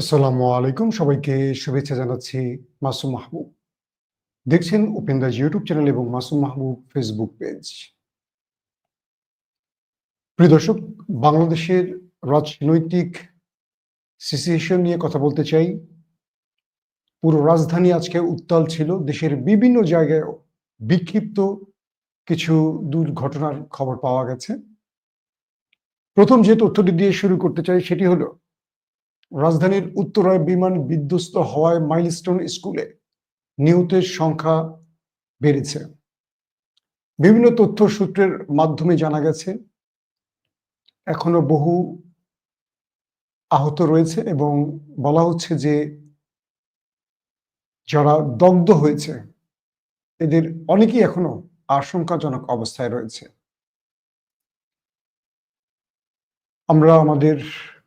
আসসালামু আলাইকুম। সবাইকে শুভেচ্ছা জানাচ্ছি মাসুম মাহবুব। দেখছেন উপেন্দাজ ইউটিউব চ্যানেল এবং মাসুম মাহবুব ফেসবুক পেজ। প্রিয় দর্শক, বাংলাদেশের রাজনৈতিক সিচুয়েশন নিয়ে কথা বলতে চাই। পুরো রাজধানী আজকে উত্তাল ছিল। দেশের বিভিন্ন জায়গায় বিক্ষিপ্ত কিছু দুর্ঘটনার খবর পাওয়া গেছে। প্রথম যে তথ্যটি দিয়ে শুরু করতে চাই সেটি হলো রাজধানীর উত্তরায় বিমান বিধ্বস্ত হওয়ায় মাইলস্টোন স্কুলে নিহতের সংখ্যা বেড়েছে। বিভিন্ন তথ্য সূত্রের মাধ্যমে জানা গেছে, এখনও বহু আহত রয়েছে এবং বলা হচ্ছে যে যারা দগ্ধ হয়েছে, এদের অনেকেই এখনও আশঙ্কাজনক অবস্থায় রয়েছে। আমরা আমাদের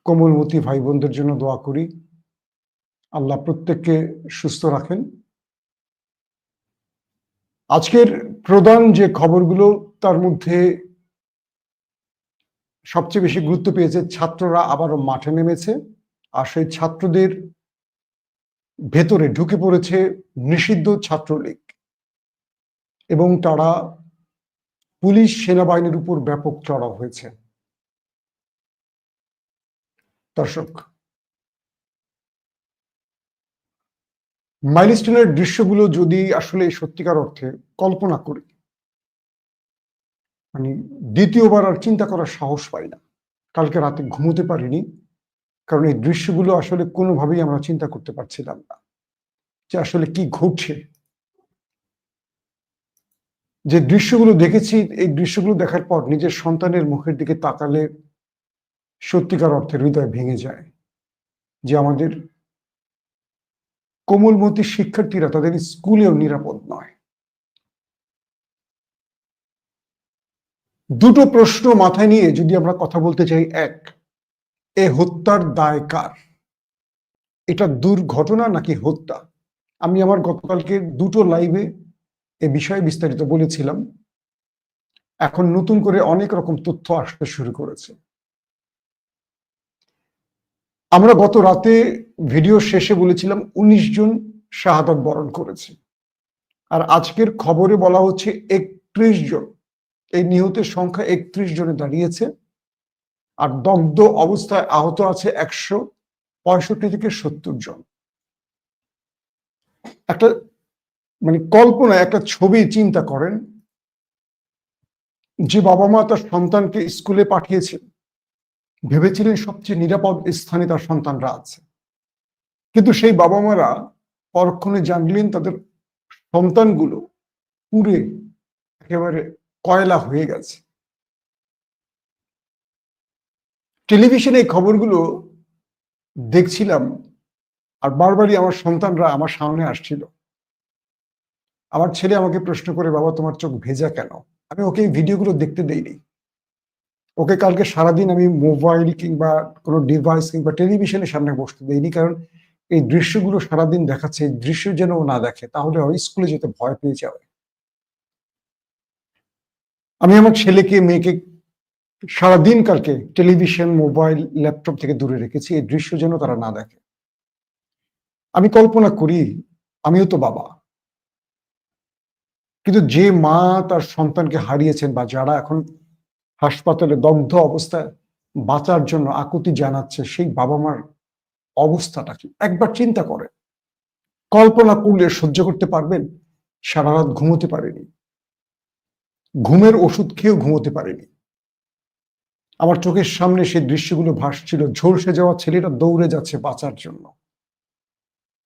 কোমলমতি ভাই বোনদের জন্য দোয়া করি। আল্লাহ প্রত্যেককে সুস্থ রাখেন। আজকের প্রধান যে খবরগুলো, তার মধ্যে সবচেয়ে বেশি গুরুত্ব পেয়েছে ছাত্ররা আবারও মাঠে নেমেছে আর সেই ছাত্রদের ভেতরে ঢুকে পড়েছে নিষিদ্ধ ছাত্রলীগ এবং তারা পুলিশ সেনাবাহিনীর উপর ব্যাপক চড়াও হয়েছে। দর্শক, মাইলস্টোনের দৃশ্যগুলো যদি আসলে সত্যিকার অর্থে কল্পনা করি মানে দ্বিতীয়বার আর চিন্তা করার সাহস পাই না। কালকে রাতে ঘুমোতে পারিনি, কারণ এই দৃশ্যগুলো আসলে কোনোভাবেই আমরা চিন্তা করতে পারছিলাম না, যে আসলে কি ঘটছে। যে দৃশ্যগুলো দেখেছি, এই দৃশ্যগুলো দেখার পর নিজের সন্তানের মুখের দিকে তাকালে সত্যিকার অর্থে হৃদয় ভেঙে যায়, যে আমাদের কোমলমতি শিক্ষার্থীরা তাদের স্কুলেও নিরাপদ নয়। দুটো প্রশ্ন মাথায় নিয়ে যদি আমরা কথা বলতে চাই, এক, এ হত্যার দায় কার? এটা দুর্ঘটনা নাকি হত্যা? আমি আমার গতকালকে দুটো লাইভে এ বিষয়ে বিস্তারিত বলেছিলাম। এখন নতুন করে অনেক রকম তথ্য আসতে শুরু করেছে। আমরা গত রাতে ভিডিও শেষে বলেছিলাম উনিশ জন শাহাদত বরণ করেছে। আর আজকের খবরে বলা হচ্ছে একত্রিশ জন। এই নিহতের সংখ্যা একত্রিশ জনে দাঁড়িয়েছে। আর দগ্ধ অবস্থায় আহত আছে একশো পঁয়ষট্টি থেকে সত্তর জন। একটা মানে কল্পনা, একটা ছবি চিন্তা করেন। যে বাবা মা তার সন্তানকে স্কুলে পাঠিয়েছেন ভেবেছিলেন সবচেয়ে নিরাপদ স্থানে তার সন্তানরা আছে। কিন্তু সেই বাবা মারা পরক্ষণে জানলেন তাদের সন্তানগুলো পুরে একেবারে কয়লা হয়ে গেছে। টেলিভিশনে এই খবরগুলো দেখছিলাম আর বারবারই আমার সন্তানরা আমার সামনে আসছিল। আমার ছেলে আমাকে প্রশ্ন করে, বাবা, তোমার চোখ ভেজা কেন? আমি ওকে এই ভিডিওগুলো দেখতে দেইনি। ওকে কালকে সারাদিন আমি মোবাইল কিংবা কোনো ডিভাইস কিংবা টেলিভিশনের সামনে বসতে দেইনি, কারণ এই দৃশ্যগুলো সারাদিন দেখাচ্ছে, এই দৃশ্য যেন না দেখে, তাহলে স্কুলে যেতে ভয় পেয়ে যাবে আমি আমার ছেলেকে, মেয়েকে সারাদিন কালকে টেলিভিশন মোবাইল ল্যাপটপ থেকে দূরে রেখেছি, এই দৃশ্য যেন তারা না দেখে। আমি কল্পনা করি, আমিও তো বাবা। কিন্তু যে মা তার সন্তানকে হারিয়েছেন বা যারা এখন হাসপাতালে দগ্ধ অবস্থায় বাঁচার জন্য আকুতি জানাচ্ছে সেই বাবা মার অবস্থাটা কি? একবার চিন্তা করে। কল্পনা করলে সহ্য করতে পারবেন সারা রাত ঘুমোতে পারেনি। ঘুমের ওষুধ খেয়েও ঘুমোতে পারেনি। আমার চোখের সামনে সেই দৃশ্যগুলো ভাসছিল, ঝলসে যাওয়া ছেলেটা দৌড়ে যাচ্ছে বাঁচার জন্য।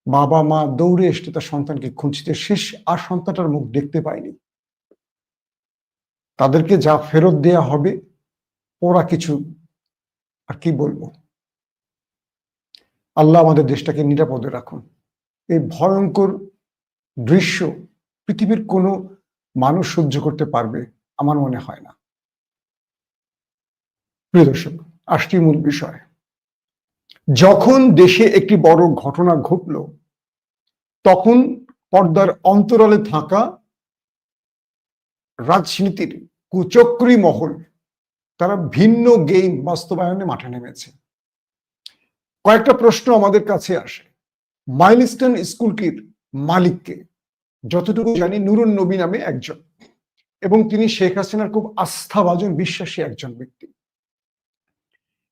বাবা মা দৌড়ে এসে তার সন্তানকে খুঁজতে। শেষ আর সন্তানটার মুখ দেখতে পায়নি। তাদেরকে যা ফেরত দেয়া হবে, ওরা কিছু, আর কি বলব? আল্লাহ আমাদের দেশটাকে নিরাপদে রাখুন। এই ভয়ঙ্কর দৃশ্য পৃথিবীর কোনো মানুষ সহ্য করতে পারবে, আমার মনে হয় না। প্রিয় দর্শক, আসছি মূল বিষয়। যখন দেশে একটি বড় ঘটনা ঘটল, তখন পর্দার অন্তরালে থাকা রাজনীতির কুচক্রী মহল তারা ভিন্ন গেম বাস্তবায়নে মাঠে নেমেছে। কয়েকটা প্রশ্ন আমাদের কাছে আসে। মাইলস্টোন স্কুলটির মালিককে, যতটুকু জানি নুরুন নবী নামে একজন এবং তিনি শেখ হাসিনার খুব আস্থাভাজন বিশ্বাসী একজন ব্যক্তি।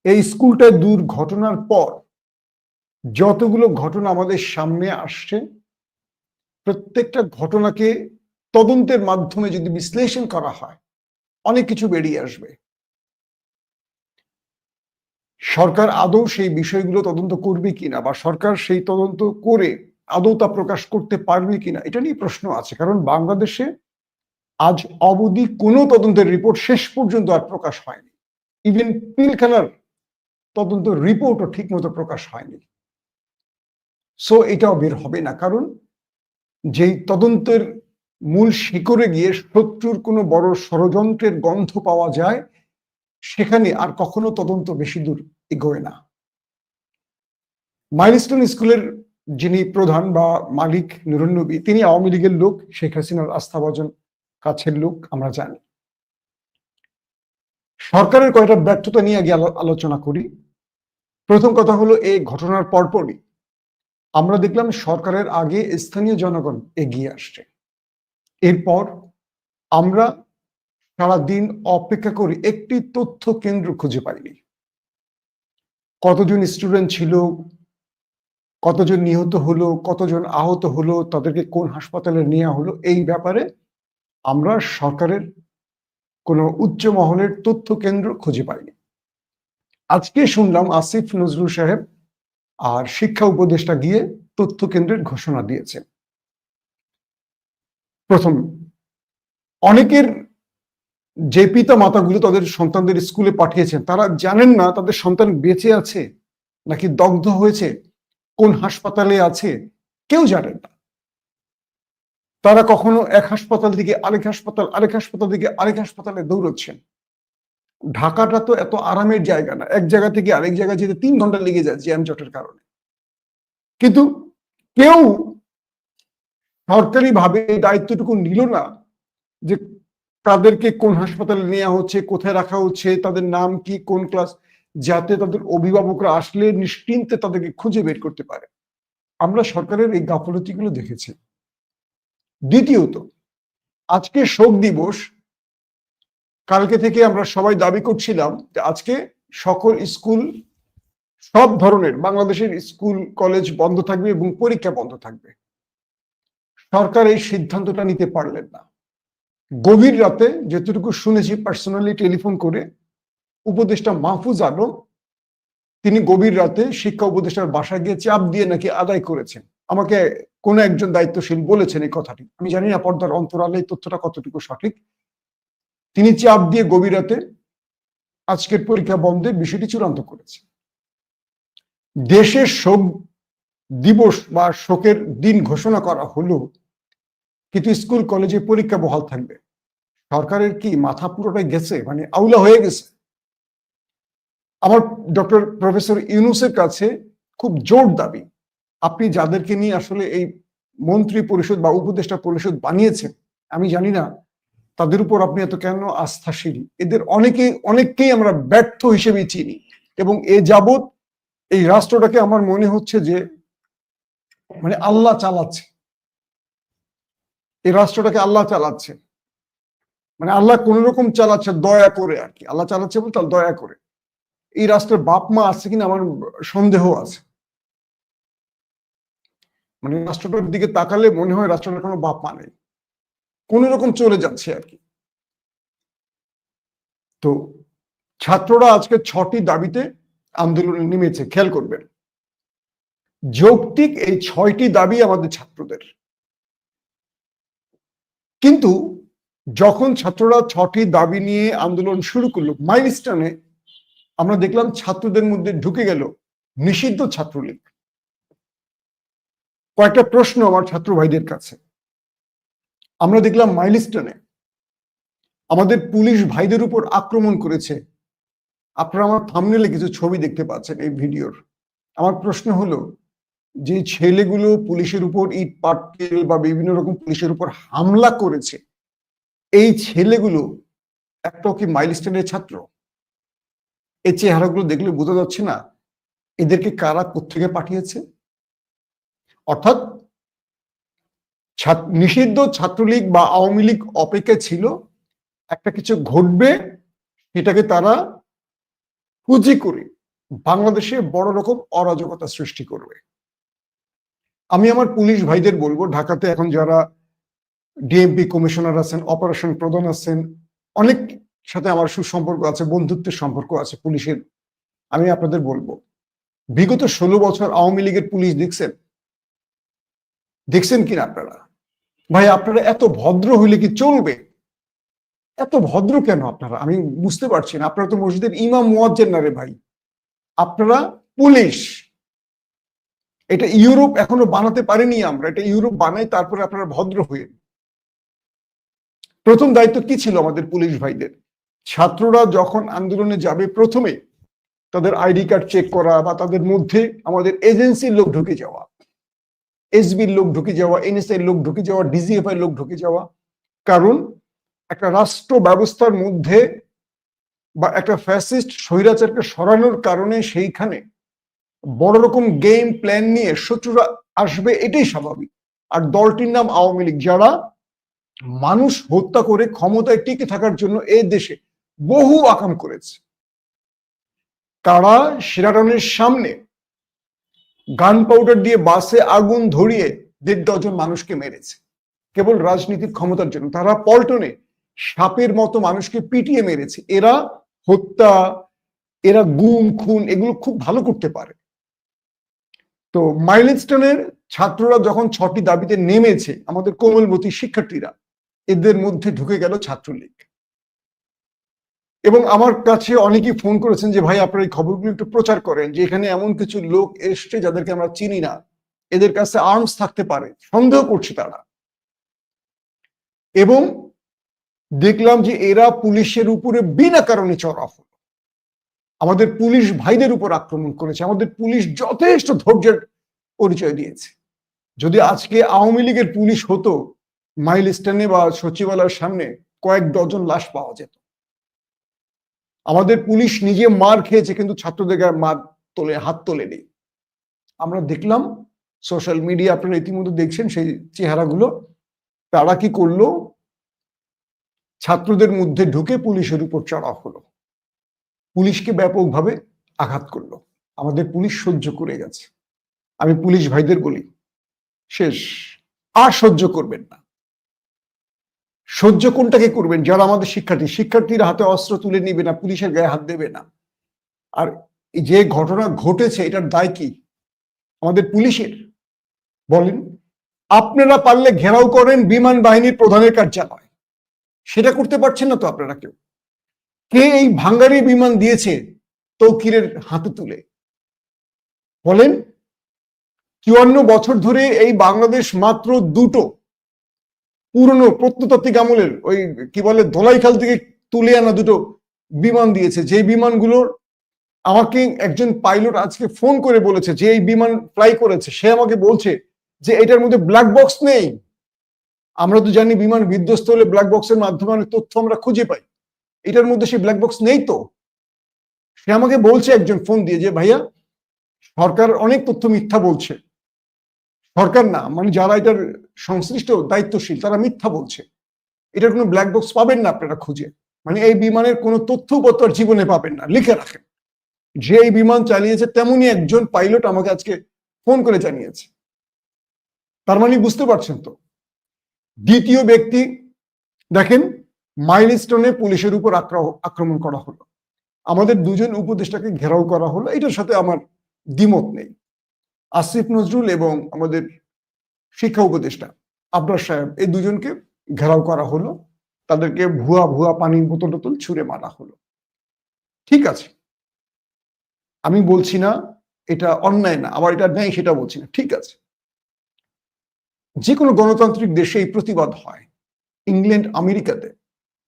এই স্কুলটায় দুর্ঘটনার পর যতগুলো ঘটনা আমাদের সামনে আসছে, প্রত্যেকটা ঘটনাকে তদন্তের মাধ্যমে যদি বিশ্লেষণ করা হয়, অনেক কিছু বেরিয়ে আসবে। সরকার আদৌ সেই বিষয়গুলো তদন্ত করবে কিনা বা সরকার সেই তদন্ত করে আদৌ তা প্রকাশ করতে পারবে কিনা, এটা নিয়ে প্রশ্ন আছে। কারণ বাংলাদেশে আজ অবধি কোনো তদন্তের রিপোর্ট শেষ পর্যন্ত আর প্রকাশ হয়নি। ইভেন পিলখানার তদন্ত রিপোর্টও ঠিক মতো প্রকাশ হয়নি। সো এটাও বের হবে না। কারণ যেই তদন্তের মূল শিকড়ে গিয়ে শত্রুর কোনো বড় ষড়যন্ত্রের গন্ধ পাওয়া যায়, সেখানে আর কখনো তদন্ত বেশি দূর এগোয় না। মাইলস্টোন স্কুলের যিনি প্রধান বা মালিক নুরুন্নবী তিনি আওয়ামী লীগের লোক, শেখ হাসিনার আস্থাভাজন কাছের লোক, আমরা জানি। সরকারের কয়েকটা ব্যর্থতা নিয়ে আগে আলোচনা করি। প্রথম কথা হলো, এই ঘটনার পরপরই আমরা দেখলাম সরকারের আগে স্থানীয় জনগণ এগিয়ে আসছে। এরপর আমরা সারাদিন অপেক্ষা করি একটি তথ্য কেন্দ্র খুঁজে পাইনি। কতজন স্টুডেন্ট ছিল, কতজন নিহত হলো, কতজন আহত হলো, তাদেরকে কোন হাসপাতালে নেওয়া হলো, এই ব্যাপারে আমরা সরকারের কোনো উচ্চ মহলের তথ্য কেন্দ্র খুঁজে পাইনি। আজকে শুনলাম আসিফ নজরুল সাহেব আর শিক্ষা উপদেষ্টা গিয়ে তথ্য কেন্দ্রের ঘোষণা দিয়েছেন। প্রথম। অনেকের যে পিতা মাতাগুলো তাদের সন্তানদের স্কুলে পাঠিয়েছেন, তারা জানেন না তাদের সন্তান বেঁচে আছে নাকি দগ্ধ হয়েছে, কোন হাসপাতালে আছে, কেউ জানেন না। তারা কখনো এক হাসপাতাল থেকে আরেক হাসপাতাল আরেক হাসপাতাল থেকে আরেক হাসপাতালে দৌড়চ্ছেন। ঢাকাটা তো এত আরামের জায়গা না, এক জায়গা থেকে আরেক জায়গায় যেতে তিন ঘণ্টা লেগে যায় জ্যাম জটের কারণে। কিন্তু কেউ সরকারি ভাবে দায়িত্বটুকু নিল না যে তাদেরকে কোন হাসপাতালে নেওয়া হচ্ছে, কোথায় রাখা হচ্ছে, তাদের নাম কি, কোন ক্লাস, যাতে তাদের অভিভাবকরা আসলে নিশ্চিন্তে তাদেরকে খুঁজে বের করতে পারে। আমরা সরকারের এই গাফলতিগুলো দেখেছি। দ্বিতীয়ত, আজকে শোক দিবস। কালকে থেকে আমরা সবাই দাবি করছিলাম যে আজকে সকল স্কুল, সব ধরনের, বাংলাদেশের স্কুল, কলেজ বন্ধ থাকবে এবং পরীক্ষা বন্ধ থাকবে। সরকার এই সিদ্ধান্তটা নিতে পারলেন না। গভীর রাতে যতটুকু শুনেছি পার্সোনালি টেলিফোন করে, উপদেষ্টা মাহফুজ আলম, তিনি গভীর রাতে শিক্ষা উপদেষ্টার বাসায় গিয়ে চাপ দিয়ে নাকি আদায় করেছেন। আমাকে কোন একজন দায়িত্বশীল বলেছেন এই কথাটি। আমি জানি না পর্দার অন্তরালে এই তথ্যটা কতটুকু সঠিক। তিনি চাপ দিয়ে গভীর রাতে আজকের পরীক্ষা বন্ধের বিষয়টি চূড়ান্ত করেছে দেশের শোক দিবস বা শোকের দিন ঘোষণা করা হলো কিন্তু স্কুল, কলেজে পরীক্ষা বহাল থাকবে। সরকারের কি মাথা পুরোটাই গেছে? মানে আউলা হয়ে গেছে। আমার ডক্টর প্রফেসর ইউনুসের কাছে খুব জোর দাবি। আপনি যাদেরকে নিয়ে আসলে এই মন্ত্রী পরিষদ বা উপদেষ্টা পরিষদ বানিয়েছেন, আমি জানি না, তাদের উপর আপনি এত কেন আস্থাশীল? এদের অনেকে, অনেককেই আমরা ব্যর্থ হিসেবে চিনি। এবং এ যাবৎ এই রাষ্ট্রটাকে আমার মনে হচ্ছে যে মানে আল্লাহ চালাচ্ছে। এই রাষ্ট্রটাকে আল্লাহ চালাচ্ছে। মানে আল্লাহ কোন রকম চালাচ্ছে দয়া করে আর কি। আল্লাহ চালাচ্ছে বলতে দয়া করে। এই রাষ্ট্রের বাপ মা আছে কিনা আমার সন্দেহ আছে। মানে রাষ্ট্রটার দিকে তাকালে মনে হয় রাষ্ট্রটার কোনো বাপ মা নেই। কোন রকম চলে যাচ্ছে আর কি। তো ছাত্ররা আজকে ছটি দাবিতে আন্দোলনে নেমেছে, খেয়াল করবেন। যৌক্তিক এই ছয়টি দাবি আমাদের ছাত্রদের। কিন্তু যখন ছাত্ররা ছটি দাবি নিয়ে আন্দোলন শুরু করল মাইলস্টোনে আমরা দেখলাম ছাত্রদের মধ্যে ঢুকে গেল নিষিদ্ধ ছাত্রলীগ। কয়েকটা প্রশ্ন আমার ছাত্র ভাইদের কাছে। আমরা দেখলাম মাইলস্টোনে আমাদের পুলিশ ভাইদের উপর আক্রমণ করেছে। আপনারা আমার থামনেলে কিছু ছবি দেখতে পাচ্ছেন এই ভিডিওর। আমার প্রশ্ন হলো যে ছেলেগুলো পুলিশের উপর ইট, পাটকেল বা বিভিন্ন রকম পুলিশের উপর হামলা করেছে, এই ছেলেগুলো একটাও কি মাইলস্টোনের ছাত্র। এই চেহারাগুলো দেখলে বোঝা যাচ্ছে না, এদেরকে কারা কোথেকে পাঠিয়েছে? অর্থাৎ নিষিদ্ধ ছাত্রলীগ বা আওয়ামী লীগ অপেক্ষা ছিল, একটা কিছু ঘটবে, সেটাকে তারা পুঁজি করে বাংলাদেশে বড় রকম অরাজকতা সৃষ্টি করবে। আমি আমার পুলিশ ভাইদের বলব, ঢাকাতে এখন যারা ডিএমপি কমিশনার আছেন অপারেশন প্রধান আছেন, অনেক সাথে আমার সুসম্পর্ক আছে, বন্ধুত্বের সম্পর্ক আছে পুলিশের, আমি আপনাদের বলব। বিগত ষোলো বছর আওয়ামী লীগের পুলিশ দেখছেন? দেখছেন কিনা আপনারা? ভাই, আপনারা এত ভদ্র হইলে কি চলবে? এত ভদ্র কেন আপনারা? আমি বুঝতে পারছি না। আপনারা তো মসজিদের ইমাম মুয়াজ্জেন না রে ভাই। আপনারা পুলিশ। এটা ইউরোপ এখনও বানাতে পারেনি আমরা, এটা ইউরোপ বানাই তারপরে আপনারা ভদ্র হয়ে প্রথম দায়িত্ব কি ছিল আমাদের পুলিশ ভাইদের? ছাত্ররা যখন আন্দোলনে যাবে প্রথমে তাদের আইডি কার্ড চেক করা বা তাদের মধ্যে আমাদের এজেন্সির লোক ঢুকে যাওয়া এসবির লোক ঢুকে যাওয়া এনএসআই লোক ঢুকে যাওয়া ডিজিএফআই লোক ঢুকে যাওয়া। কারণ একটা রাষ্ট্র ব্যবস্থার মধ্যে বা একটা ফ্যাসিস্ট স্বৈরাচারকে সরানোর কারণে সেইখানে বড় রকম গেম প্ল্যান নিয়ে শত্রুরা আসবে, এটাই স্বাভাবিক। আর দলটির নাম আওয়ামী লীগ। যারা মানুষ হত্যা করে ক্ষমতায় টিকে থাকার জন্য এই দেশে বহু আকাম করেছে। তারা সেরাটনের সামনে গান পাউডার দিয়ে বাসে আগুন ধরিয়ে দেড় ডজন মানুষকে মেরেছে। কেবল রাজনীতির ক্ষমতার জন্য। তারা পল্টনে সাপের মতো মানুষকে পিটিয়ে মেরেছে। এরা হত্যা, এরা গুম, খুন, এগুলো খুব ভালো করতে পারে। তো মাইলস্টোনের ছাত্ররা যখন ছটি দাবিতে নেমেছে, আমাদের কোমলমতি শিক্ষার্থীরা, এদের মধ্যে ঢুকে গেল ছাত্রলীগ। এবং আমার কাছে অনেকেই ফোন করেছেন যে, ভাই, আপনার এই খবরগুলো একটু প্রচার করেন যে, এখানে এমন কিছু লোক এসছে যাদেরকে আমরা চিনি না। এদের কাছে আর্মস থাকতে পারে। সন্দেহ করছে তারা। এবং দেখলাম যে, এরা পুলিশের উপরে বিনা কারণে চড়া হলো আমাদের পুলিশ ভাইদের উপর আক্রমণ করেছে, আমাদের পুলিশ যথেষ্ট ধৈর্যের পরিচয় দিয়েছে। যদি আজকে আওয়ামী লীগের পুলিশ হতো, মাইল স্ট্যান্ডে বা সচিবালয়ের সামনে কয়েক ডজন লাশ পাওয়া যেত। আমাদের পুলিশ নিজে মার খেয়েছে, কিন্তু ছাত্রদের গায়ে মার তোলে, হাত তোলেনি। আমরা দেখলাম, সোশ্যাল মিডিয়া আপনারা ইতিমধ্যে দেখছেন সেই চেহারাগুলো। তারা কি করল? ছাত্রদের মধ্যে ঢুকে পুলিশের উপর চড়া হলো। পুলিশকে ব্যাপকভাবে আঘাত করল। আমাদের পুলিশ সহ্য করে গেছে। আমি পুলিশ ভাইদের বলি, শেষ, আর সহ্য করবেন না। সহ্য কোনটাকে করবেন? যারা আমাদের শিক্ষার্থী, শিক্ষার্থীরা হাতে অস্ত্র তুলে নিবে না, পুলিশের গায়ে হাত দেবে না। আর যে ঘটনা ঘটেছে, এটার দায় কি? আমাদের পুলিশের। বলেন, আপনারা পারলে ঘেরাও করেন বিমান বাহিনীর প্রধানের কার্যালয়। সেটা করতে পারছেন না তো আপনারা কেউ? কে এই ভাঙ্গারি বিমান দিয়েছে তৌকিরের হাতে তুলে? বলেন, চুয়ান্ন বছর ধরে এই বাংলাদেশ মাত্র দুটো পুরনো প্রত্নতাত্ত্বিক আমলের ওই, কি বলে, ধোলাইখাল থেকে তুলে আনা দুটো বিমান দিয়েছে। যে বিমানগুলোর আমাকে একজন পাইলট আজকে ফোন করে বলেছে যে এই বিমান ফ্লাই করেছে, সে আমাকে বলছে যে এটার মধ্যে ব্ল্যাক বক্স নেই। আমরা তো জানি বিমান বিধ্বস্ত হলে ব্ল্যাক বক্সের মাধ্যমে অনেক তথ্য আমরা খুঁজে পাই। এটার মধ্যে সেই ব্ল্যাক বক্স নেই তো। সে আমাকে বলছে একজন ফোন দিয়ে যে, ভাইয়া, সরকার অনেক তথ্য মিথ্যা বলছে। সরকার না মানে যারা এটার সংশ্লিষ্ট, দায়িত্বশীল, তারা মিথ্যা বলছে। এটার কোনো ব্ল্যাক বক্স পাবেন না আপনারা খুঁজে। মানে এই বিমানের কোনো তথ্যপত্র আর জীবনে পাবেন না, লিখে রাখেন। যে এই বিমান চালিয়েছে, তেমনই একজন পাইলট আমাকে আজকে ফোন করে জানিয়েছে। তার মানে বুঝতে পারছেন তো? দ্বিতীয় ব্যক্তি, দেখেন মাইলস্টোনে পুলিশের উপর আক্রা- আক্রমণ করা হলো। আমাদের দুজন উপদেষ্টাকে ঘেরাও করা হলো। এটার সাথে আমার দ্বিমত নেই। আসিফ নজরুল এবং আমাদের শিক্ষা উপদেষ্টা আবরার সাহেব, এই দুজনকে ঘেরাও করা হলো। তাদেরকে ভুয়া ভুয়া পানির বোতল টোতল ছুঁড়ে মারা হলো। ঠিক আছে। আমি বলছি না এটা অন্যায় না, আবার এটা ন্যায় সেটা বলছি না। ঠিক আছে। যে কোনো গণতান্ত্রিক দেশে এই প্রতিবাদ হয়। ইংল্যান্ড আমেরিকাতে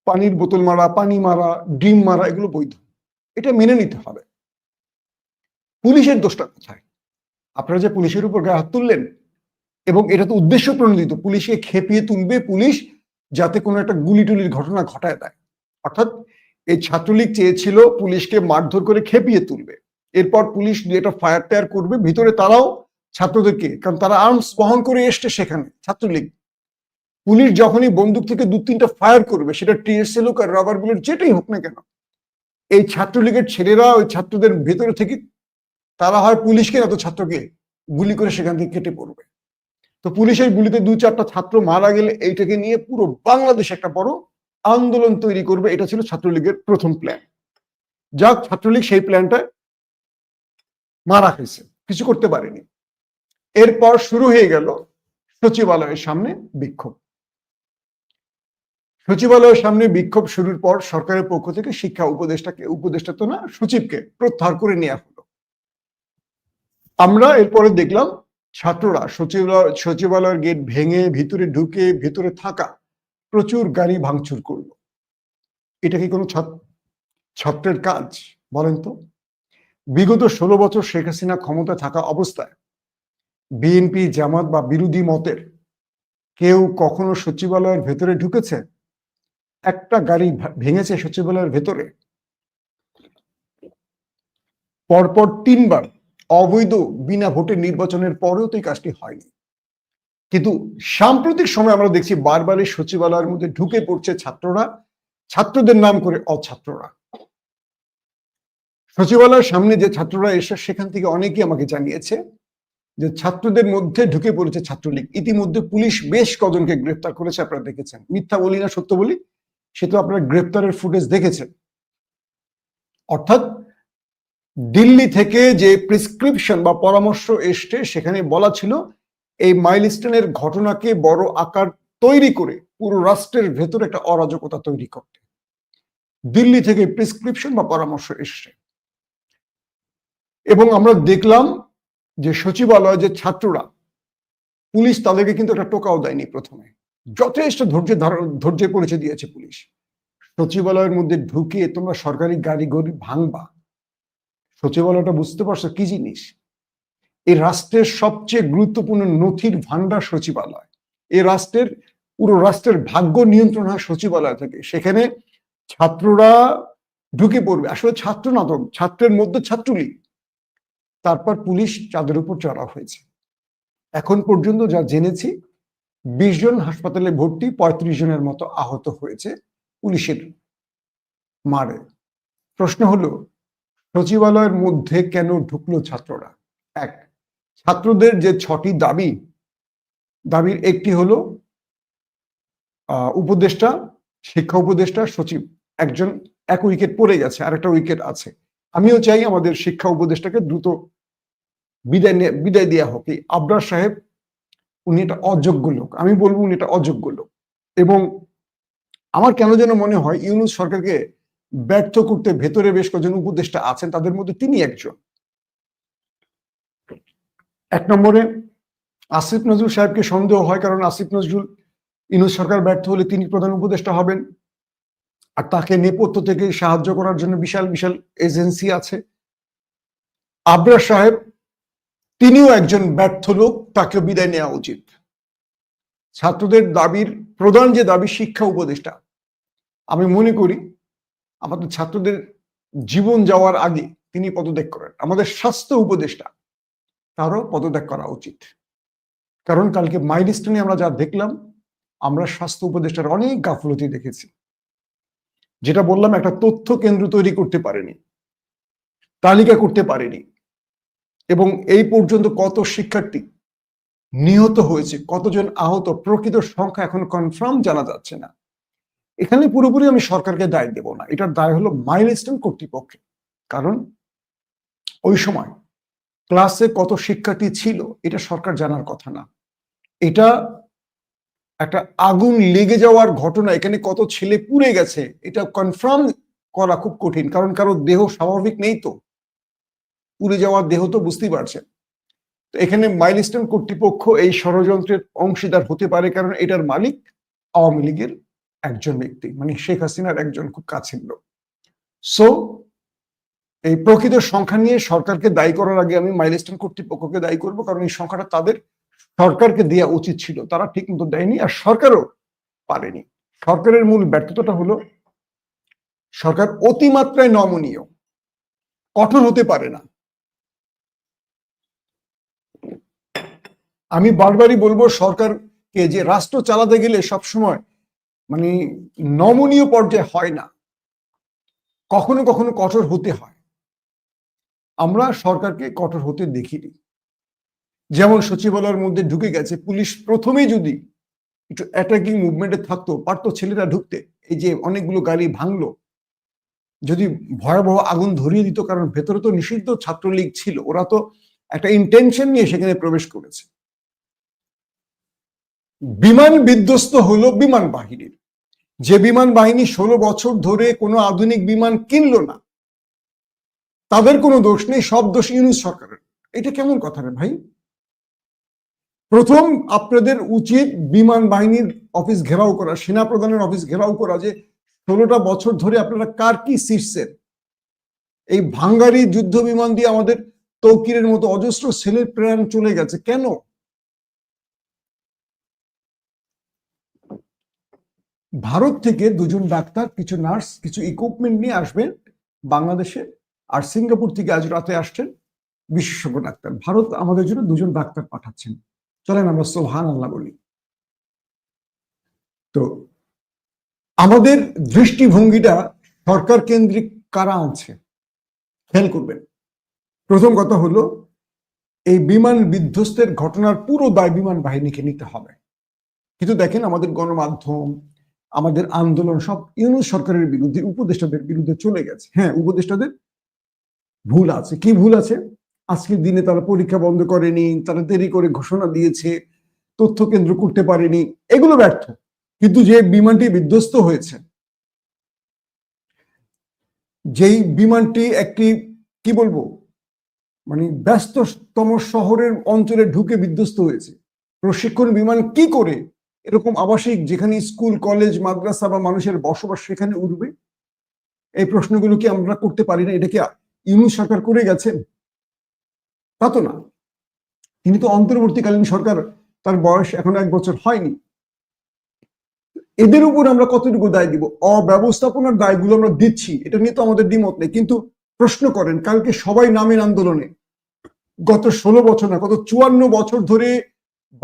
পানির বোতল মারা, পানি মারা, ডিম মারা, এগুলো বৈধ। এটা মেনে নিতে হবে। পুলিশের দোষটা কোথায়? আপনারা যে পুলিশের উপর গায়ে হাত তুললেন, এবং এটা তো উদ্দেশ্য প্রণোদিত পুলিশকে খেপিয়ে তুলবে পুলিশ যাতে কোনো একটা গুলি টুলির ঘটনা ঘটায় দেয়। অর্থাৎ এই ছাত্রলীগ চেয়েছিল পুলিশকে মারধর করে খেপিয়ে তুলবে। এরপর পুলিশ একটা ফায়ার টায়ার করবে, ভিতরে তারাও ছাত্রদেরকে, কারণ তারা আর্মস বহন করে এসছে সেখানে, ছাত্রলীগ। পুলিশ যখনই বন্দুক থেকে দু তিনটা ফায়ার করবে, সেটা টিএসএল হোক আর রাবার বুলেট যেটাই হোক না কেন, এই ছাত্রলীগের ছেলেরা ওই ছাত্রদের ভেতরে থেকে, তারা হয় পুলিশকে না তো ছাত্রকে গুলি করে সেখান থেকে কেটে পড়বে। তো পুলিশের গুলিতে দু চারটা ছাত্র মারা গেলে এইটাকে নিয়ে পুরো বাংলাদেশ একটা বড় আন্দোলন তৈরি করবে, এটা ছিল ছাত্রলীগের প্রথম প্ল্যান যাক, ছাত্রলীগ সেই প্ল্যানটা মারা খেয়েছে, কিছু করতে পারেনি। এরপর শুরু হয়ে গেল সচিবালয়ের সামনে বিক্ষোভ। সচিবালয়ের সামনে বিক্ষোভ শুরুর পর সরকারের পক্ষ থেকে শিক্ষা উপদেষ্টাকে, উপদেষ্টা তো না, সচিবকে প্রত্যাহার করে নেওয়া হলো। আমরা এরপরে দেখলাম ছাত্ররা সচিবালয়, সচিবালয়ের গেট ভেঙে ভিতরে ঢুকে ভিতরে থাকা প্রচুর গাড়ি ভাঙচুর করল। এটা কি কোনো ছাত্র, ছাত্রের কাজ বলেন তো? বিগত ষোলো বছর শেখ হাসিনা ক্ষমতা থাকা অবস্থায় বিএনপি, জামাত বা বিরোধী মতের কেউ কখনো সচিবালয়ের ভেতরে ঢুকেছে? একটা গাড়ি ভেঙেছে সচিবালয়ের ভেতরে। পরপর তিনবার অবৈধ বিনা ভোটের নির্বাচনের পরেও তো এই কাজটি হয়নি। কিন্তু সাম্প্রতিক সময় আমরা দেখছি বারবার এই সচিবালয়ের মধ্যে ঢুকে পড়ছে ছাত্ররা, ছাত্রদের নাম করে অছাত্ররা। সচিবালয়ের সামনে যে ছাত্ররা এসে সেখান থেকে অনেকেই আমাকে জানিয়েছে যে ছাত্রদের মধ্যে ঢুকে পড়েছে ছাত্রলীগ। ইতিমধ্যে পুলিশ বেশ কজনকে গ্রেপ্তার করেছে, আপনারা দেখেছেন। মিথ্যা বলি না, সত্য বলি। সে তো আপনারা গ্রেপ্তারের ফুটেজ দেখেছেন। অর্থাৎ দিল্লি থেকে যে প্রেসক্রিপশন বা পরামর্শ এসছে, সেখানে বলা ছিল এই মাইলস্টোনের ঘটনাকে বড় আকার তৈরি করে পুরো রাষ্ট্রের ভেতরে একটা অরাজকতা তৈরি করতে। দিল্লি থেকে প্রেসক্রিপশন বা পরামর্শ এসছে। এবং আমরা দেখলাম যে সচিবালয় যে ছাত্ররা, পুলিশ তাদেরকে কিন্তু একটা টোকাও দেয়নি প্রথমে। যথেষ্ট ধৈর্য ধৈর্যের পরিচয় দিয়েছে পুলিশ। সচিবালয়ের মধ্যে ঢুকিয়ে তোমরা সরকারি গাড়ি গড়ি ভাঙবা। সচিবালয়টা বুঝতে পারছ কি জিনিস? এই রাষ্ট্রের সবচেয়ে গুরুত্বপূর্ণ নথির ভান্ডার সচিবালয়। এই রাষ্ট্রের, পুরো রাষ্ট্রের ভাগ্য নিয়ন্ত্রণ হয় সচিবালয় থেকে। সেখানে ছাত্ররা ঢুকে পড়বে। আসলে ছাত্র না তো, ছাত্রের মধ্যে ছাত্রলীগ। তারপর পুলিশ চাঁদের উপর চড়া হয়েছে। এখন পর্যন্ত যা জেনেছি বিশ জন হাসপাতালে ভর্তি, পঁয়ত্রিশ জনের মতো আহত হয়েছে পুলিশের মারে। প্রশ্ন হলো, সচিবালয়ের মধ্যে কেন ঢুকলো ছাত্ররা? এক, ছাত্রদের যে ছটি দাবি, দাবির একটি হলো উপদেষ্টা, শিক্ষা উপদেষ্টা, সচিব। একজন, এক উইকেট পড়ে গেছে আর একটা উইকেট আছে। আমিও চাই আমাদের শিক্ষা উপদেষ্টাকে দ্রুত বিদায় বিদায় দেওয়া হোক। এই আবরার সাহেব উনি এটা অযোগ্য লোক। আমি বলব উনি এটা অযোগ্য লোক। এবং আমার কেন যেন মনে হয় ইউনুস সরকারকে ব্যর্থ করতে ভেতরে বেশ কজন উপদেষ্টা আছেন, তাদের মধ্যে তিনি একজন। এক নম্বরে, আসিফ নজরুল সাহেবকে সন্দেহ হয় কারণ আসিফ নজরুল ইউনুস সরকার ব্যর্থ হলে তিনি প্রধান উপদেষ্টা হবেন। আর তাকে নেপথ্য থেকে সাহায্য করার জন্য বিশাল বিশাল এজেন্সি আছে। আবরার সাহেব তিনিও একজন ব্যর্থ লোক তাকে বিদায় নেওয়া উচিত। ছাত্রদের দাবির, প্রধান যে দাবি, শিক্ষা উপদেষ্টা। আমি মনে করি, আমাদের ছাত্রদের জীবন যাওয়ার আগে তিনি পদত্যাগ করেন। আমাদের স্বাস্থ্য উপদেষ্টা, তারও পদত্যাগ করা উচিত। কারণ কালকে মাইলস্টোনে আমরা যা দেখলাম, আমরা স্বাস্থ্য উপদেষ্টার অনেক গাফলতি দেখেছি। যেটা বললাম, একটা তথ্য কেন্দ্র তৈরি করতে পারেনি, তালিকা করতে পারেনি। এবং এই পর্যন্ত কত শিক্ষার্থী নিহত হয়েছে, কতজন আহত, প্রকৃত সংখ্যা এখন কনফার্ম জানা যাচ্ছে না। এখানে পুরোপুরি আমি সরকারকে দায় দেব না, এটার দায় হলো মাইলস্টোন কর্তৃপক্ষের। কারণ ওই সময় ক্লাসে কত শিক্ষার্থী ছিল, এটা সরকার জানার কথা না। এটা একটা আগুন লেগে যাওয়ার ঘটনা, এখানে কত ছেলে পুড়ে গেছে, এটা কনফার্ম করা খুব কঠিন, কারণ কারও দেহ স্বাভাবিক নেই তো। পুড়ে যাওয়ার দেহ তো বুঝতেই পারছেন। তো এখানে মাইলস্টোন কর্তৃপক্ষ এই ষড়যন্ত্রের অংশীদার হতে পারে কারণ এটার মালিক আওয়ামী লীগের একজন ব্যক্তি মানে শেখ হাসিনার একজন খুব কাছের লোক। সো এই প্রকৃত সংখ্যা নিয়ে সরকারকে দায়ী করার আগে আমি মাইলস্টোন কর্তৃপক্ষকে দায়ী করব কারণ এই সংখ্যাটা তাদের সরকারকে দেওয়া উচিত ছিল। তারা ঠিক মতো দেয়নি আর সরকারও পারেনি। সরকারের মূল ব্যর্থতাটা হলো, সরকার অতিমাত্রায় নমনীয়। কঠোর হতে পারে না। আমি বারবারই বলব সরকারকে যে রাষ্ট্র চালাতে গেলে সবসময় মানে নমনীয় পর্যায়ে হয় না। কখনো কখনো কঠোর হতে হয়। আমরা সরকারকে কঠোর হতে দেখিনি। যেমন সচিবালয়ের মধ্যে ঢুকে গেছে, পুলিশ প্রথমেই যদি একটু অ্যাটাকিং মুভমেন্টে থাকতো, পারতো ছেলেরা ঢুকতে, এই যে অনেকগুলো গাড়ি ভাঙলো, যদি ভয়াবহ আগুন ধরিয়ে দিত, কারণ ভেতরে তো নিষিদ্ধ ছাত্রলীগ ছিল, ওরা তো একটা ইন্টেনশন নিয়ে সেখানে প্রবেশ করেছে। বিমান বিধ্বস্ত হলো বিমান বাহিনীর। যে বিমান বাহিনী ষোলো বছর ধরে কোনো আধুনিক বিমান কিনলো না, তাদের কোনো দোষ নেই, সব দোষ ইউনুস সরকারের। এটা কেমন কথা রে ভাই? প্রথম আপনাদের উচিত বিমান বাহিনীর অফিস ঘেরাও করা সেনা প্রধানের অফিস ঘেরাও করা যে ষোলোটা বছর ধরে আপনারা কার কি শীর্ষের? এই ভাঙ্গারি যুদ্ধ বিমান দিয়ে আমাদের তৌকিরের মতো অজস্র ছেলের প্রাণ চলে গেছে। কেন? ভারত থেকে দুজন ডাক্তার, কিছু নার্স, কিছু ইকুইপমেন্ট নিয়ে আসবেন বাংলাদেশে আর সিঙ্গাপুর থেকে আজ রাতে আসছেন বিশেষজ্ঞ ডাক্তার। ভারত আমাদের জন্য দুজন ডাক্তার পাঠাচ্ছেন। চলেন আমরা সোহান আল্লাহ বলি। তো আমাদের দৃষ্টিভঙ্গিটা সরকার কেন্দ্রিক কারা আছে? খেয়াল করবেন। প্রথম কথা হলো, এই বিমান বিধ্বস্তের ঘটনার পুরো দায় বিমান বাহিনীকে নিতে হবে। কিন্তু দেখেন আমাদের গণমাধ্যম আমাদের আন্দোলন সব ইউনুস সরকারের বিরুদ্ধে, উপদেষ্টাদের বিরুদ্ধে চলে গেছে। হ্যাঁ উপদেষ্টাদের ভুল আছে। কি ভুল আছে? আজকের দিনে তারা পরীক্ষা বন্ধ করেনি, তারা দেরি করে ঘোষণা দিয়েছে, তথ্য কেন্দ্র করতে পারেনি, এগুলো ব্যর্থ। কিন্তু যে বিমানটি বিধ্বস্ত হয়েছে, যেই বিমানটি একটি, কি বলব মানে ব্যস্ততম শহরের অঞ্চলে ঢুকে বিধ্বস্ত হয়েছে, প্রশিক্ষণ বিমান কি করে এরকম আবাসিক যেখানে স্কুল, কলেজ, মাদ্রাসা বা মানুষের বসবাস সেখানে উঠবে? এই প্রশ্নগুলো কি আমরা করতে পারি না? এটা কি সরকার করে গেছেন? তা তো না। তিনি তো অন্তর্বর্তীকালীন সরকার, তার বয়স এখন এক বছর হয়নি। এদের উপর আমরা কতটুকু দায় দিব? অব্যবস্থাপনার দায়গুলো আমরা দিচ্ছি, এটা নিয়ে তো আমাদের দ্বিমত নেই। কিন্তু প্রশ্ন করেন, কালকে সবাই নামের আন্দোলনে। গত ষোলো বছর না, গত চুয়ান্ন বছর ধরে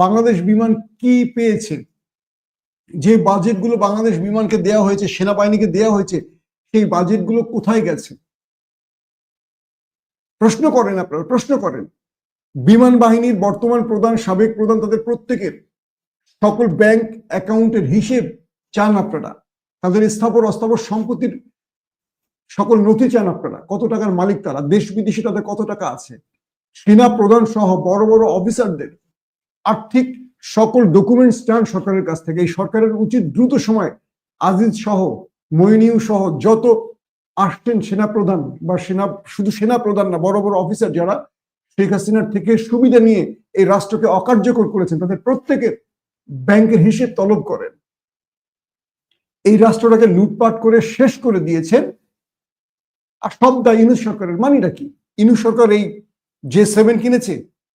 বাংলাদেশ বিমান কি পেয়েছে? যে বাজেটগুলো বাংলাদেশ বিমানকে দেওয়া হয়েছে, সেনাবাহিনীকে দেওয়া হয়েছে, সেই বাজেটগুলো কোথায় গেছে? প্রশ্ন করেন আপনারা, প্রশ্ন করেন। বিমান বাহিনীর বর্তমান প্রধান, সাবেক প্রধান তাদের প্রত্যেকের। সকল ব্যাংক অ্যাকাউন্টের হিসেব চান আপনারা। তাদের স্থাবর অস্থাবর সম্পত্তির সকল নথি চান আপনারা। কত টাকার মালিক তারা? দেশ বিদেশে তাদের কত টাকা আছে? সেনা প্রধান সহ বড় বড় অফিসারদের আর্থিক সকল ডকুমেন্টস চান সরকারের কাছ থেকে, এই সরকারের উচিত দ্রুত সময় আজিজ সহ, মইনিউ সহ যত আসছেন সেনা প্রধান বা সেনা, শুধু সেনা প্রধান না, বড় বড় অফিসার যারা শেখ হাসিনার থেকে সুবিধা নিয়ে এই রাষ্ট্রকে অকার্যকর করেছেন, তাদের প্রত্যেকের ব্যাংকের হিসেব তলব করেন। এই রাষ্ট্রটাকে লুটপাট করে শেষ করে দিয়েছেন। আর সব দা ইনুস সরকারের, মানিটা কি? ইনুস সরকার এই জে সেভেন কিনেছে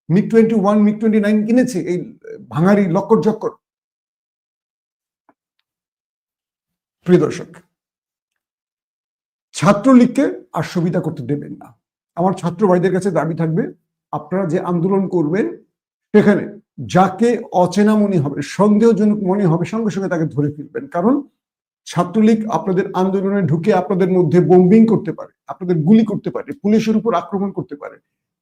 MiG twenty one MiG twenty nine কিনেছে, এই ভাঙারি লক্কর জক্কর প্রিয় দর্শক, ছাত্রলীগকে আর সুবিধা করতে দেবেন না। আমার ছাত্র ভাইদের কাছে দাবি থাকবে, আপনারা যে আন্দোলন করবেন, সেখানে যাকে অচেনা মনে হবে, সন্দেহজনক মনে হবে, সঙ্গে সঙ্গে তাকে ধরে ফেলবেন। কারণ ছাত্রলীগ আপনাদের আন্দোলনে ঢুকে আপনাদের মধ্যে বোম্বিং করতে পারে, আপনাদের গুলি করতে পারে, পুলিশের উপর আক্রমণ করতে পারে।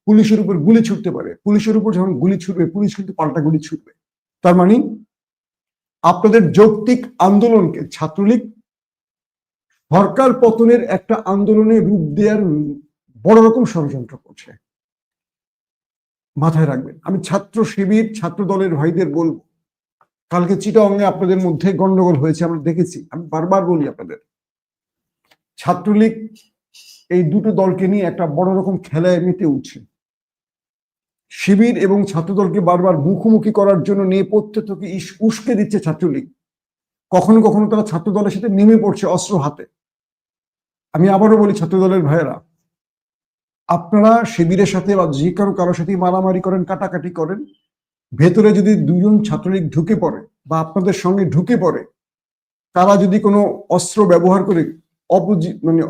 পুলিশের উপর গুলি ছুটতে পারে। পুলিশের উপর যখন গুলি ছুটবে, পুলিশ কিন্তু পাল্টা গুলি ছুটবে। তার মানে আপনাদের যৌক্তিক আন্দোলনকে ছাত্রলীগ সরকার পতনের একটা আন্দোলনে রূপ দেওয়ার বড় রকম ষড়যন্ত্র করছে। মাথায় রাখবেন, আমি ছাত্র শিবির, ছাত্র দলের ভাইদের বলব, কালকে চিটাঅঙ্গে আপনাদের মধ্যে গন্ডগোল হয়েছে, আমরা দেখেছি, আমি বারবার বলি আপনাদের। ছাত্রলীগ এই দুটো দলকে নিয়ে একটা বড় রকম খেলায় মেতে উঠছে। শিবির এবং ছাত্রদলকে বারবার মুখোমুখি করার জন্য নিয়ে প্রত্যেককে উস্কে দিচ্ছে ছাত্রলীগ। কখনো কখনো তারা ছাত্রদলের সাথে নেমে পড়ছে অস্ত্র হাতে। আমি আবারও বলি ছাত্রদলের ভাইয়েরা, আপনারা শিবিরের সাথে বা যে কারও কারোর সাথে মারামারি করেন, কাটাকাটি করেন, ভেতরে যদি দুজন ছাত্রলীগ ঢুকে পড়ে বা আপনাদের সঙ্গে ঢুকে পড়ে, তারা যদি কোনো অস্ত্র ব্যবহার করে অপোজি মানে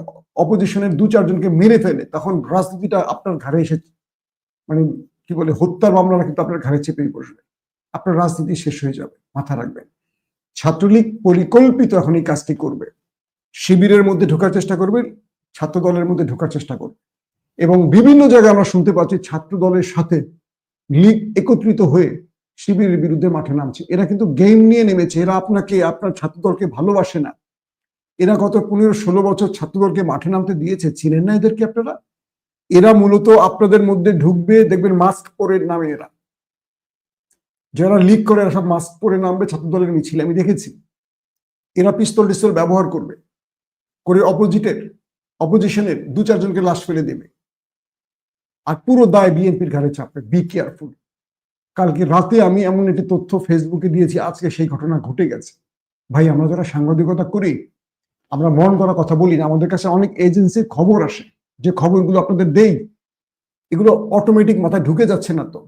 অপোজিশনের দু চারজনকে মেরে ফেলে, তখন রাজনীতিটা আপনার ঘাড়ে এসে মানে কি বলে, হত্যার মামলাটা কিন্তু আপনার ঘাড়ে চেপেই বসবে। আপনার রাজনীতি শেষ হয়ে যাবে, মাথা রাখবেন। ছাত্রলীগ পরিকল্পিত এখন এই কাজটি করবে। শিবিরের মধ্যে ঢোকার চেষ্টা করবে ছাত্র দলের মধ্যে ঢোকার চেষ্টা করবে। এবং বিভিন্ন জায়গায় আমরা শুনতে পাচ্ছি ছাত্র দলের সাথে লীগ একত্রিত হয়ে শিবিরের বিরুদ্ধে মাঠে নামছে। এরা কিন্তু গেম নিয়ে নেমেছে। এরা আপনাকে, আপনার ছাত্র দলকে ভালোবাসে না। এরা গত পনেরো, ষোলো বছর ছাত্র দলকে মাঠে নামতে দিয়েছে। চিনেন না এদেরকে আপনারা? এরা মূলত আপনাদের মধ্যে ঢুকবে, দেখবেন মাস্ক পরে নামে এরা। যারা লিক করে এরা সব মাস্ক পরে নামবে ছাত্র দলের মিছিল, আমি দেখেছি। এরা পিস্তল টিস্তল ব্যবহার করবে, করে অপোজিটের অপোজিশনের দু চারজনকে লাশ ফেলে দেবে। আর পুরো দায় বিএনপির ঘাড়ে চাপবে বি কেয়ারফুল কালকে রাতে আমি এমন একটি তথ্য ফেসবুকে দিয়েছি, আজকে সেই ঘটনা ঘটে গেছে। ভাই, আমরা যারা সাংবাদিকতা করি, আমরা মন করা কথা বলি না, আমাদের কাছে অনেক এজেন্সির খবর আসে। যে খবরগুলো আপনাদের দেই, এগুলো অটোমেটিক মাথায় ঢুকে যাচ্ছে না তো।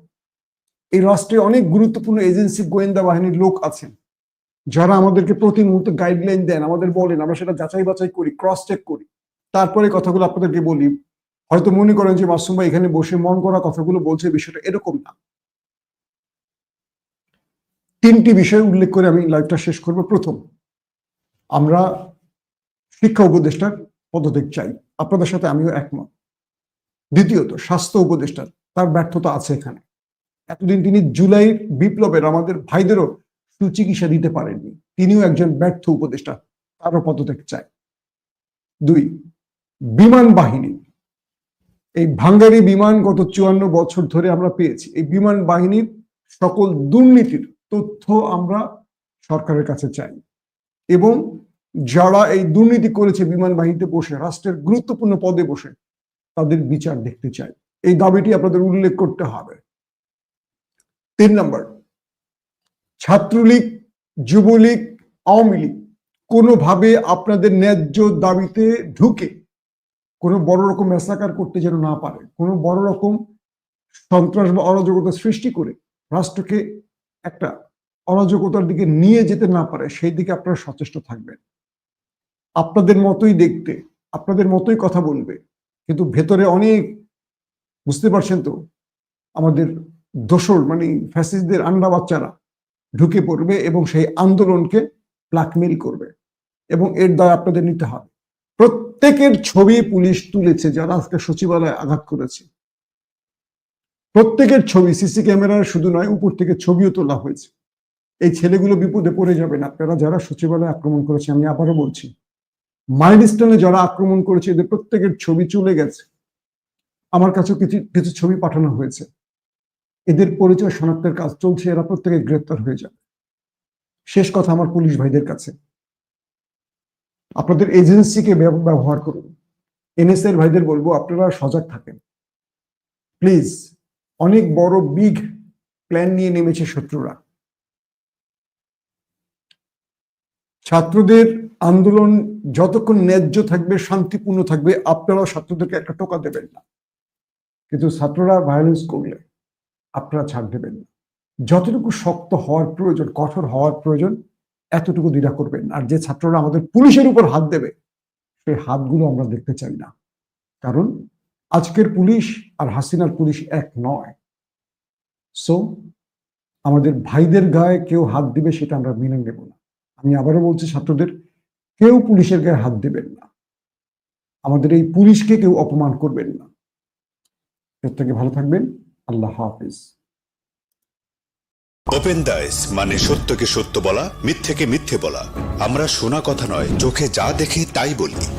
এই রাষ্ট্রে অনেক গুরুত্বপূর্ণ এজেন্সি গোয়েন্দা বাহিনীর লোক আছেন, যারা আমাদেরকে প্রতি মুহূর্তে গাইডলাইন দেন, আমাদের বলেন, আমরা সেটা যাচাই বাছাই করি ক্রস চেক করি। তারপরে কথাগুলো আপনাদেরকে বলি, হয়তো মনে করেন যে মাসুম ভাই এখানে বসে মন করা কথাগুলো বলছে বিষয়টা এরকম না। তিনটি বিষয় উল্লেখ করে আমি লাইভটা শেষ করব। প্রথম, আমরা শিক্ষা উপদেষ্টার পদত্যাগ চাই। আপনাদের সাথে আমিও একমত। দ্বিতীয়ত, স্বাস্থ্য উপদেষ্টা, তার ব্যর্থতা আছে এখানে। এতদিন তিনি জুলাই বিপ্লবের আমাদের ভাইদেরও সুচিকিৎসা দিতে পারেননি। তিনিও একজন ব্যর্থ উপদেষ্টা, তারও পদত্যাগ চাই। দুই, বিমান বাহিনী। এই ভাঙ্গারি বিমান গত চুয়ান্ন বছর ধরে আমরা পেয়েছি। এই বিমান বাহিনীর সকল দুর্নীতির তথ্য আমরা সরকারের কাছে চাই। এবং যারা এই দুর্নীতি করেছে বিমান বাহিনীতে বসে, রাষ্ট্রের গুরুত্বপূর্ণ পদে বসে, তাদের বিচার দেখতে চাই। এই দাবিটি আপনাদের উল্লেখ করতে হবে। তিন নম্বর, ছাত্রলীগ, যুবলীগ, আওয়ামী লীগ কোনোভাবে আপনাদের ন্যায্য দাবিতে ঢুকে কোনো বড় রকম মেসাকার করতে যেন না পারে, কোনো বড় রকম সন্ত্রাস বা অরাজকতা সৃষ্টি করে রাষ্ট্রকে একটা অরাজকতার দিকে নিয়ে যেতে না পারে, সেই দিকে আপনারা সচেষ্ট থাকবেন। আপনাদের মতোই দেখতে, আপনাদের মতোই কথা বলবে। কিন্তু ভেতরে অনেক, বুঝতে পারছেন তো, আমাদের দোসর মানে ফ্যাসিস্টদের আন্ডা বাচ্চারা ঢুকে পড়বে এবং সেই আন্দোলনকে ব্ল্যাকমেল করবে এবং এর দায় আপনাদের নিতে হবে। প্রত্যেকের ছবি পুলিশ তুলেছে, যারা আজকে সচিবালয়ে আঘাত করেছে। প্রত্যেকের ছবি, সিসি ক্যামেরার শুধু নয়, উপর থেকে ছবিও তোলা হয়েছে। এই ছেলেগুলো বিপদে পড়ে যাবেন। আপনারা যারা সচিবালয়ে আক্রমণ করেছে আমি আবারও বলছি মাইলস্টোনে যারা আক্রমণ করেছে, এদের প্রত্যেকের ছবি চলে গেছে। আমার কাছেও কিছু কিছু ছবি পাঠানো হয়েছে। এদের পরিচয় শনাক্তের কাজ চলছে, এরা প্রত্যেকে গ্রেপ্তার হয়ে যাবে। শেষ কথা আমার পুলিশ ভাইদের কাছে। আপনাদের এজেন্সিকে ব্যব- ব্যবহার করুন। এনএসএর ভাইদের বলব, আপনারা সজাগ থাকেন। প্লিজ, অনেক বড়, বিগ প্ল্যান নিয়ে নেমেছে শত্রুরা। ছাত্রদের আন্দোলন যতক্ষণ ন্যায্য থাকবে, শান্তিপূর্ণ থাকবে, আপনারাও ছাত্রদেরকে একটা টোকা দেবেন না। কিন্তু ছাত্ররা ভায়োলেন্স করলে আপনারা ছাড় দেবেন না। যতটুকু শক্ত হওয়ার প্রয়োজন, কঠোর হওয়ার প্রয়োজন, এতটুকু দ্বিধা করবেন আর যে ছাত্ররা আমাদের পুলিশের উপর হাত দেবে সেই হাতগুলো আমরা দেখতে চাই না। কারণ আজকের পুলিশ আর হাসিনার পুলিশ এক নয়। সো আমাদের ভাইদের গায়ে কেউ হাত দিবে, সেটা আমরা মেনে নেব না। আমি আবারও বলছি, ছাত্রদের কেউ পুলিশের গায়ে হাত দেবেন না। আমাদের এই পুলিশকে কেউ অপমান করবেন না। এর থেকে ভালো থাকবেন। আল্লাহ হাফিজ। ওপেন দাইস মানে সত্যকে সত্য বলা, মিথ্যেকে মিথ্যে বলা। আমরা শোনা কথা নয়, চোখে যা দেখি তাই বলি।